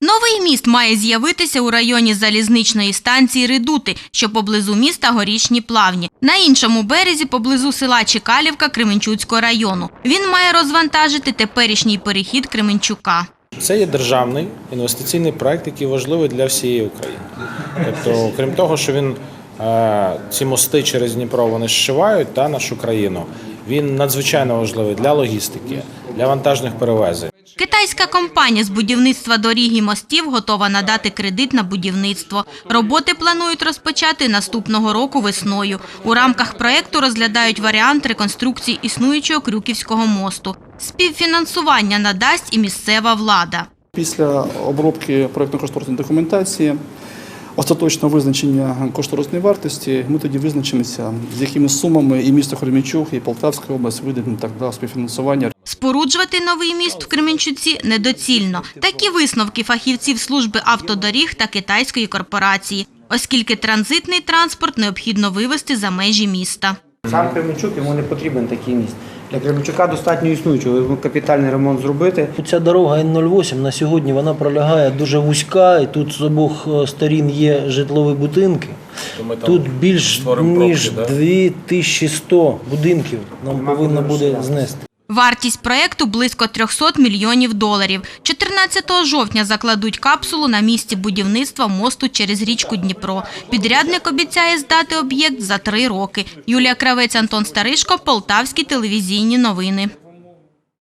Новий міст має з'явитися у районі залізничної станції Редути, що поблизу міста Горішні Плавні. На іншому березі, поблизу села Чекалівка Кременчуцького району. Він має розвантажити теперішній перехід Кременчука. Це є державний інвестиційний проект, який важливий для всієї України. Тобто, крім того, що він е, ці мости через Дніпро вони зшивають та нашу країну. Він надзвичайно важливий для логістики, для вантажних перевезень. Китайська компанія з будівництва доріг і мостів готова надати кредит на будівництво. Роботи планують розпочати наступного року весною. У рамках проекту розглядають варіант реконструкції існуючого Крюківського мосту. Співфінансування надасть і місцева влада. Після обробки проєктно-кошторисної документації, остаточного визначення кошторисної вартості, ми тоді визначимося, з якими сумами і місто Кременчук, і Полтавська область видадуть далі співфінансування. Споруджувати новий міст в Кременчуці недоцільно. Такі висновки фахівців служби автодоріг та китайської корпорації, оскільки транзитний транспорт необхідно вивезти за межі міста. Сам Кременчук йому не потрібен такий міст. Для Кременчука достатньо існуючого капітальний ремонт зробити. Ця дорога Н-08 на сьогодні вона пролягає дуже вузька, і тут з обох е, сторін є житлові будинки. Тут більш ніж 2100 будинків нам повинно буде знести. Вартість проекту близько 300 мільйонів доларів. 14 жовтня закладуть капсулу на місці будівництва мосту через річку Дніпро. Підрядник обіцяє здати об'єкт за три роки. Юлія Кравець, Антон Старишко, Полтавські телевізійні новини.